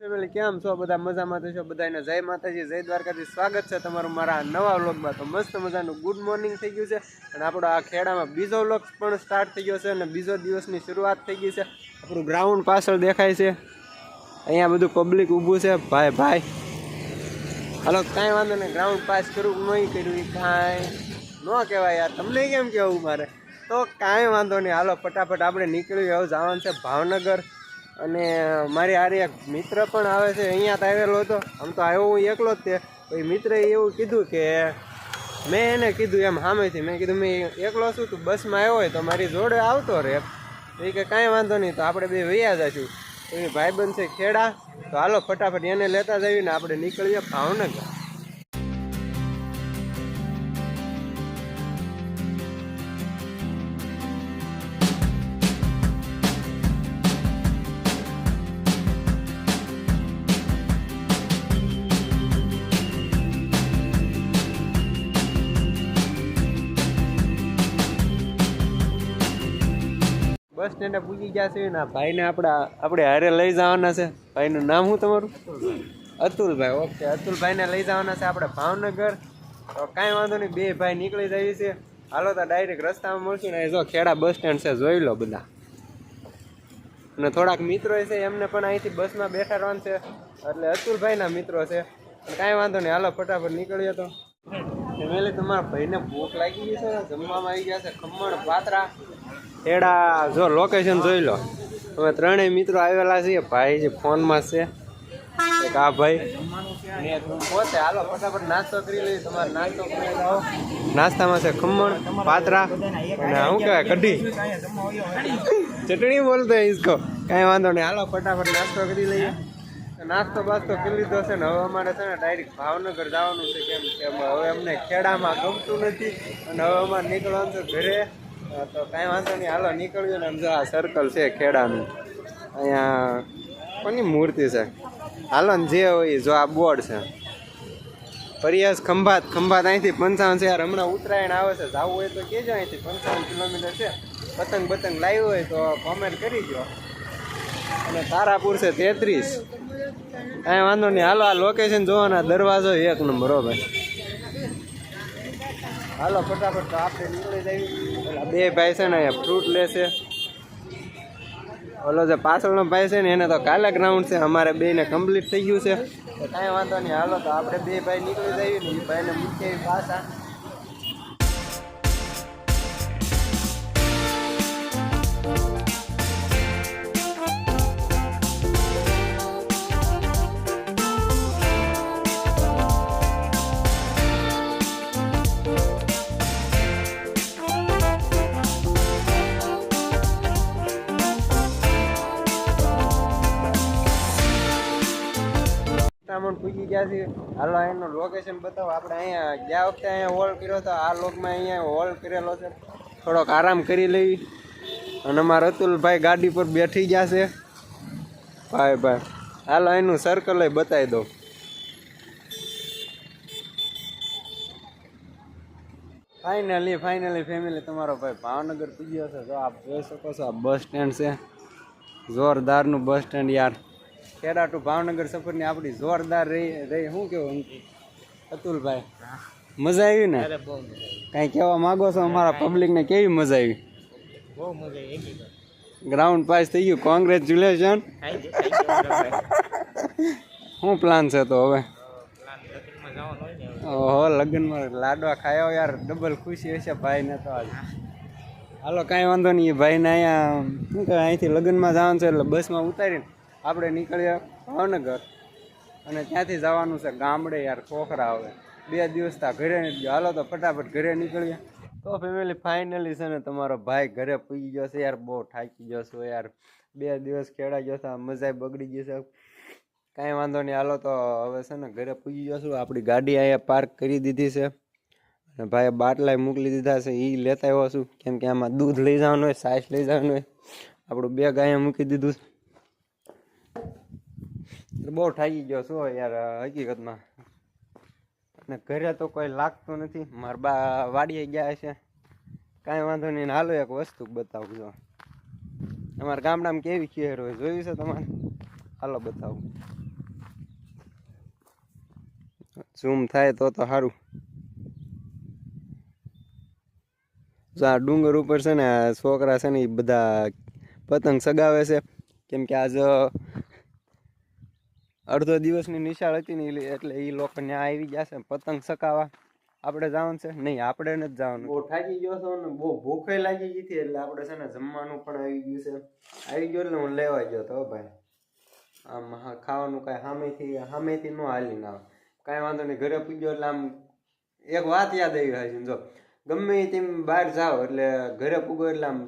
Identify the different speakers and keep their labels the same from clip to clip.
Speaker 1: Family કેમ છો? બધા મજામાં તો છો? બધાને જય માતાજી, જય દ્વારકાથી સ્વાગત છે તમારું મારા નવા વ્લોગમાં. તો મસ્ત મજાનું ગુડ મોર્નિંગ થઈ ગયું છે. અને આપણો આ ખેડામાં બીજો વ્લોગ પણ સ્ટાર્ટ થઈ ગયો છે અને બીજો દિવસની શરૂઆત થઈ ગઈ છે. આપણું ગ્રાઉન્ડ પાછળ દેખાય છે. અહીંયા બધું પબ્લિક ઊભું છે. ભાઈ ભાઈ. હાલો, કાંઈ વાંધો નહીં. ગ્રાઉન્ડ પાસ કરવું નહીં કર્યું કાંઈ ન કહેવાય યાર. તમને કેમ કહેવું મારે? તો કાંઈ વાંધો નહીં. હાલો, ફટાફટ આપણે નીકળ્યું એવું જવાનું છે ભાવનગર. અને મારી હારે એક મિત્ર પણ આવે છે, અહીંયા આવેલો હતો. આમ તો આવ્યો હું એકલો જ તે. પછી મિત્રએ એવું કીધું કે મેં એને કીધું એમ સામેથી. મેં કીધું, મેં એકલો છું, તું બસમાં આવ્યો હોય તો મારી જોડે આવતો રહે. એ કે કાંઈ વાંધો નહીં, તો આપણે બે વૈયા જશું. એની ભાઈબંધ છે ખેડા. તો હાલો, ફટાફટ એને લેતા જઈએ ને આપણે નીકળીએ ભાવનગર. બસ સ્ટેન્ડે પૂજી ગયા છે ને ભાઈને આપણે આપણે હારે લઈ જવાના છે. ભાઈનું નામ શું તમારું? અતુલભાઈ, ઓકે. અતુલભાઈને લઈ જવાના છે આપણે ભાવનગર. તો કાંઈ વાંધો નહીં, બે ભાઈ નીકળી જઈએ છે. હાલો તો ડાયરેક્ટ રસ્તામાં મળશું ને જો ખેડા બસ સ્ટેન્ડ છે, જોઈ લો બધા. અને થોડાક મિત્રો છે, એમને પણ અહીંથી બસમાં રહેવાનું છે. એટલે અતુલભાઈના મિત્રો છે. કાંઈ વાંધો નહીં, હાલો ફટાફટ નીકળીએ તો. ફેમિલી, તમારા ભાઈને ભૂખ લાગી ગઈ છે, જમવામાં આવી ગયા છે, ખમણ, પાતરા. ખેડા જો લોકેશન જોઈ લો. અમે ત્રણેય મિત્રો આવેલા છીએ ભાઈ જે ફોનમાં છે. એક આ ભાઈ. પોતે હાલો ફટાફટ નાસ્તો કરી લઈએ તમારે નાસ્તો કરી લાવો નાસ્તામાં છે ખમણ પાતરા અને શું કહેવાય કઢી. ચટણી બોલતો ઈસકો. કાંઈ વાંધો નહીં. હાલો ફટાફટ નાસ્તો કરી લઈએ. નાસ્તો બાસ્તો કરી લીધો છે ને હવે અમારે છે ને ડાયરેક્ટ ભાવનગર જવાનું છે કેમ કે હવે અમને ખેડામાં ગમતું નથી. અને હવે અમારે નીકળવાનું છે ઘરે. તો કાંઈ વાંધો નહીં. હાલો નીકળ્યું ને આમ જો આ સર્કલ છે ખેડાનું. અહીંયા કોની મૂર્તિ છે? હાલો ને જે હોય જો આ બોર્ડ છે. પરિયાસ ખંભાત ખંભાત અહીંથી પંચાવન છે. યાર, હમણાં ઉત્તરાયણ આવે છે. જવું હોય તો કહેજો અહીંથી પંચાવન કિલોમીટર છે. પતંગ પતંગ લાવ્યું હોય તો કોમેન્ટ કરી દો અને તારાપુર છે તેત્રીસ. કાંઈ વાંધો નહીં. હાલો, આ લોકેશન જોવાના દરવાજો એક નંબર, હો ભાઈ. હાલો, ફટાફટ તો આપણે નીકળી જઈએ. બે ભાઈ છે ને અહીંયા ફ્રૂટ લેશે ઓલો જે પાછળનો ભાઈ છે ને, એને તો કાલે ગ્રાઉન્ડ છે. અમારે બેને કમ્પ્લીટ થઈ ગયું છે. કાંઈ વાંધો નહીં. હાલો, તો આપણે બે ભાઈ નીકળી જઈએ ને, એ ભાઈને મૂકીએ પાછા. ટામણ પૂજી ગયા છે. હાલો એનું લોકેશન બતાવો. આપણે અહીંયા ગયા વખતે અહીંયા હોલ કર્યો હતો આ લોકમાં અહીંયા હોલ કરેલો છે. થોડોક આરામ કરી લઈ અને અમારા અતુલભાઈ ગાડી પર બેઠી ગયા છે. ભાઈ ભાઈ. હાલો એનું સર્કલ બતાવી દો ફાઇનલી ફાઇનલી ફેમિલી તમારો ભાઈ ભાવનગર પૂજ્યો છે. જો આપ જોઈ શકો છો, આ બસ સ્ટેન્ડ છે. જોરદારનું બસ સ્ટેન્ડ યાર. ખેડા ટુ ભાવનગર સફરની આપણી જોરદાર રહી રહી શું કેવું અતુલભાઈ. મજા આવી ને? કાંઈ કહેવા માંગો છો? અમારા પબ્લિકને કેવી મજા આવી?
Speaker 2: બહુ મજા આવી
Speaker 1: ગ્રાઉન્ડ પાસ થઈ ગયું. કોંગ્રેચ્યુલેશન શું પ્લાન છે તો હવે? ઓહો લગ્નમાં લાડવા ખાયો યાર. ડબલ ખુશી હશે ભાઈને તો આજ. હાલો કાંઈ વાંધો નહીં. ભાઈને અહીંયા શું કહે અહીંથી લગ્નમાં જવાનું છે એટલે બસમાં ઉતારીને આપણે નીકળ્યા ભાવનગર. અને ત્યાંથી જવાનું છે ગામડે યાર, ખોખરા આવે બે દિવસ તા ઘરે નથી ગયો. હાલો તો ફટાફટ ઘરે નીકળીએ. તો ફેમિલી ફાઇનલી છે ને તમારો ભાઈ ઘરે પૂગી ગયો છે યાર, બહુ થાકી ગયો છો યાર. બે દિવસ ખેડા ગયો છે મજા બગડી ગઈ છે. કાંઈ વાંધો નહીં, હાલો તો હવે છે ને ઘરે પૂગી ગયો છું. આપણી ગાડી અહીંયા પાર્ક કરી દીધી છે. અને ભાઈએ બાટલાય મોકલી દીધા છે એ લેતા આવ્યો છું. કેમ કે આમાં દૂધ લઈ જવાનું હોય સાસ લઈ જવાનું હોય. આપણું બેગ અહીંયા મૂકી દીધું છે. બહુ થાકી ગયો છો યાર, હકીકતમાં. અને ઘરે તો કોઈ લાગતું નથી. મારા બા વાડીએ ગયા છે. કાંઈ વાંધો નહીં હાલો એક વસ્તુ બતાવું જો અમારા ગામડામાં કેવી ખેર હોય, જોયું છે તમારે? હાલો બતાવું. ઝૂમ થાય તો તો સારું. જો આ ડુંગર ઉપર છે ને છોકરા છે ને એ બધા પતંગ સગાવે છે. કેમ કે આજ અડધો દિવસની નિશાળ હતી ને એટલે એ લોકો ત્યાં આવી ગયા છે પતંગ સકાવા. આપણે જવાનું છે? નહીં, આપણે નથી જવાનું. બહુ થાકી ગયો છો ને? બહુ ભૂખે લાગી ગઈ હતી એટલે આપણે છે ને જમવાનું પણ આવી ગયું છે. આવી ગયો એટલે હું લેવા ગયો તો ભાઈ. આમ ખાવાનું કાંઈ સામેથી સામેથી ન હાલી ના કાંઈ વાંધો નહીં, ઘરે પૂજ્યો એટલે આમ એક વાત યાદ આવી હોય જો. ગમે તેમ બહાર જાઓ એટલે ઘરે પૂગો એટલે આમ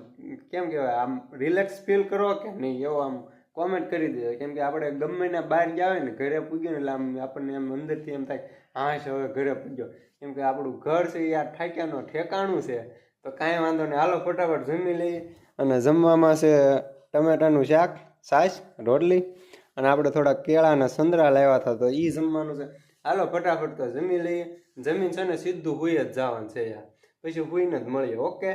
Speaker 1: કેમ કહેવાય? આમ રિલેક્સ ફીલ કરો કે નહીં? એવો આમ કોમેન્ટ કરી દેજો કેમ કે આપણે ગમે ને બહાર ગયા હોય ને, ઘરે પૂગ્યો ને, એટલે આમ આપણને એમ અંદરથી એમ થાય, હા છે હવે ઘરે પૂગ્યો. કેમ કે આપણું ઘર છે એ આ ઠાક્યાનું, ઠેકાણું છે. તો કાંઈ વાંધો નહીં. હાલો, ફટાફટ જમી લઈએ અને જમવામાં છે ટમેટાનું શાક છાશ રોટલી અને આપણે થોડા કેળાના સંદરા લાવ્યા હતા, તો એ જમવાનું છે. હાલો, ફટાફટ તો જમી લઈએ. જમીન છે ને સીધું હુઈ જ જવાનું છે યાર. પછી હોઈને જ મળીએ, ઓકે?